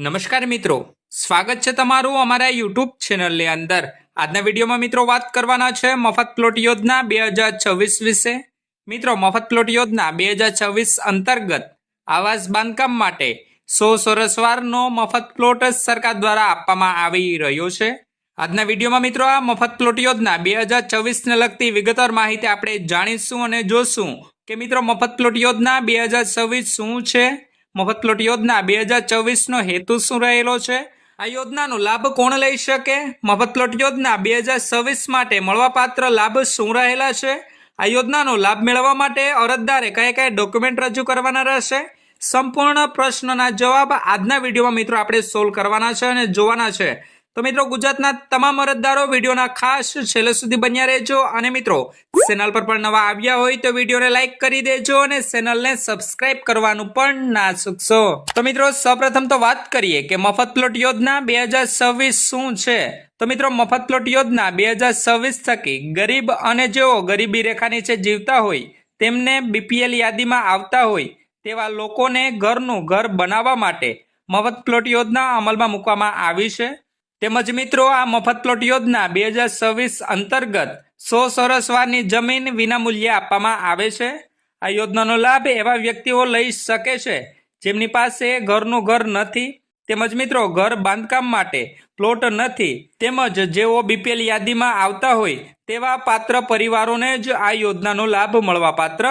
નમસ્કાર મિત્રો. સ્વાગત છે તમારું અમારા યુટ્યુબ ચેનલની અંદર. આજના વિડીયોમાં મિત્રો વાત કરવાના છે મફત પ્લોટ યોજના બે હજાર છવ્વીસ વિશે. મિત્રો, મફત પ્લોટ યોજના બે હજાર છવ્વીસ અંતર્ગત આવાસ બાંધકામ માટે સો સરસવારનો મફત પ્લોટ સરકાર દ્વારા આપવામાં આવી રહ્યો છે. આજના વિડીયોમાં મિત્રો આ મફત પ્લોટ યોજના બે હજાર છવ્વીસને લગતી વિગતવાર માહિતી આપણે જાણીશું અને જોશું કે મિત્રો, મફત પ્લોટ યોજના બે હજાર છવ્વીસ શું છે? મફત યોજના બે હજાર ચોવીસનો હેતુ શું રહેલો છે? આ યોજનાનો લાભ કોણ લઈ શકે? મફત પ્લોટ યોજના બે હજાર છવ્વીસ માટે મળવાપાત્ર લાભ શું રહેલા છે? આ યોજનાનો લાભ મેળવવા માટે અરજદારે કયા કયા ડોક્યુમેન્ટ રજૂ કરવાના રહેશે? સંપૂર્ણ પ્રશ્નના જવાબ આજના વિડીયોમાં મિત્રો આપણે સોલ્વ કરવાના છે અને જોવાના છે. તો મિત્રો ગુજરાતના તમામ અરજદારો વિડીયોના ખાસ છેલ્લે સુધી બન્યા રહેજો. અને મિત્રો, ચેનલ પર પણ નવા આવ્યા હોય તો વિડીયોને લાઇક કરી દેજો અને ચેનલને સબસ્ક્રાઇબ કરવાનું પણ ના ચૂકશો. તો મિત્રો, સૌપ્રથમ તો વાત કરીએ કે મફત પ્લોટ યોજના બે શું છે? તો મિત્રો, મફત પ્લોટ યોજના બે હજાર છવ્વીસ થકી ગરીબ અને જેઓ ગરીબી રેખા નીચે જીવતા હોય, તેમને બીપીએલ યાદીમાં આવતા હોય, તેવા લોકોને ઘરનું ઘર બનાવવા માટે મફત પ્લોટ યોજના અમલમાં મૂકવામાં આવી છે. તેમજ મિત્રો, આ મફત પ્લોટ યોજના બે હજાર છવ્વીસ અંતર્ગત સો સરસવારની જમીન વિનામૂલ્યે આપવામાં આવે છે. આ યોજનાનો લાભ એવા વ્યક્તિઓ લઈ શકે છે જેમની પાસે ઘરનું ઘર નથી. તેમજ મિત્રો, ઘર બાંધકામ માટે પ્લોટ નથી. તેમજ જેઓ બીપીએલ યાદીમાં આવતા હોય તેવા પાત્ર પરિવારોને જ આ યોજનાનો લાભ મળવા પાત્ર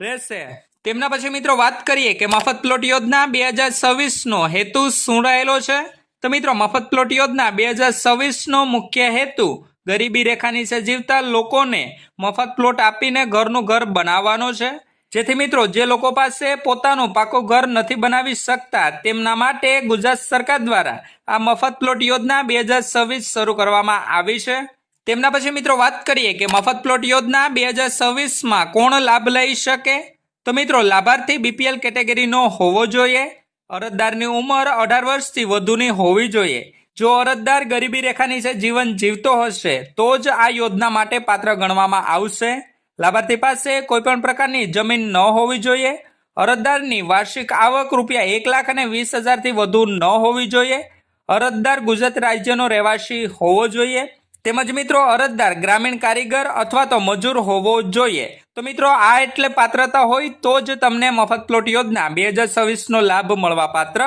રહેશે. તેમના પછી મિત્રો, વાત કરીએ કે મફત પ્લોટ યોજના બે હજાર છવ્વીસનો હેતુ શું છે? તો મિત્રો, મફત પ્લોટ યોજના બે હજાર છવ્વીસનો મુખ્ય હેતુ, ગરીબી રેખાની છે જીવતા લોકોને મફત પ્લોટ આપીને ઘરનું ઘર બનાવવાનો છે. જેથી મિત્રો, જે લોકો પાસે પોતાનું પાકું ઘર નથી બનાવી શકતા, તેમના માટે ગુજરાત સરકાર દ્વારા આ મફત પ્લોટ યોજના બે હજાર છવ્વીસ શરૂ કરવામાં આવી છે. તેમના પછી મિત્રો, વાત કરીએ કે મફત પ્લોટ યોજના બે હજાર છવ્વીસમાં કોણ લાભ લઈ શકે? તો મિત્રો, લાભાર્થી બીપીએલ કેટેગરીનો હોવો જોઈએ. અરજદારની ઉંમર અઢાર વર્ષથી વધુની હોવી જોઈએ. જો અરજદાર ગરીબી રેખા નીચે જીવન જીવતો હશે, તો જ આ યોજના માટે પાત્ર ગણવામાં આવશે. લાભાર્થી પાસે કોઈપણ પ્રકારની જમીન ન હોવી જોઈએ. અરજદારની વાર્ષિક આવક રૂપિયા એક લાખ અને વીસ હજારથી વધુ ન હોવી જોઈએ. અરજદાર ગુજરાત રાજ્યનો રહેવાસી હોવો જોઈએ. તેમજ મિત્રો અરજદાર, ગ્રામીણ કારીગર અથવા તો મજૂર હોવો જોઈએ. તો મિત્રો આ એટલે પાત્રતા હોય તો જ તમને મફત પ્લોટ યોજના બે હજાર છવ્વીસનો લાભ મળવા પાત્ર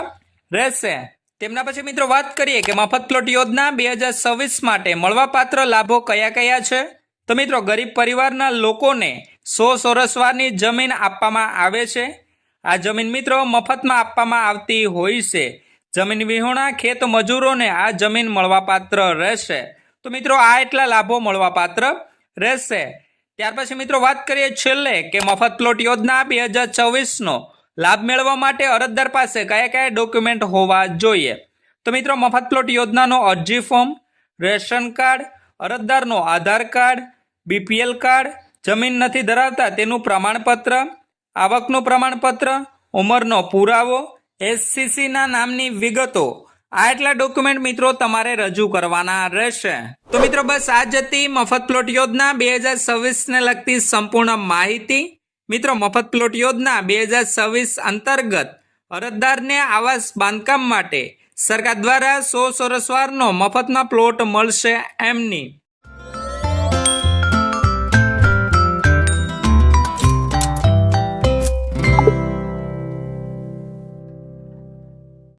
રહેશે. તેમના પછી મિત્રો વાત કરીએ કે મફત પ્લોટ યોજના બે હજાર છવ્વીસ માટે મળવાપાત્ર લાભો કયા કયા છે? તો મિત્રો ગરીબ પરિવારના લોકોને સો સોરસવારની જમીન આપવામાં આવે છે. આ જમીન મિત્રો મફતમાં આપવામાં આવતી હોય છે. જમીન વિહોણા ખેત મજૂરોને આ જમીન મળવાપાત્ર રહેશે. તો મિત્રો આ એટલા લાભો મળવાપાત્ર રહેશે. ત્યાર પછી મિત્રો વાત કરીએ છેલ્લે કે મફત પ્લોટ યોજના બે હજાર છવ્વીસનો લાભ મેળવવા માટે અરજદાર પાસે કયા કયા ડોક્યુમેન્ટ હોવા જોઈએ? તો મિત્રો મફત પ્લોટ યોજનાનો અરજી ફોર્મ, રેશન કાર્ડ, અરજદારનો આધાર કાર્ડ, બીપીએલ કાર્ડ, જમીન નથી ધરાવતા તેનું પ્રમાણપત્ર, આવકનું પ્રમાણપત્ર, ઉંમરનો પુરાવો, એસસીસીના નામની વિગતો આ એટલા ડોક્યુમેન્ટ મિત્રો તમારે રજૂ કરવાના રહેશે. તો મિત્રો બસ આ જ હતી મફત પ્લોટ યોજના બે હજાર છવ્વીસને લગતી સંપૂર્ણ માહિતી. મિત્રો મફત પ્લોટ યોજના બે હજાર છવ્વીસ અંતર્ગત અરજદારને આવાસ બાંધકામ માટે સરકાર દ્વારા સો સરસવારનો મફતમાં પ્લોટ મળશે એમની.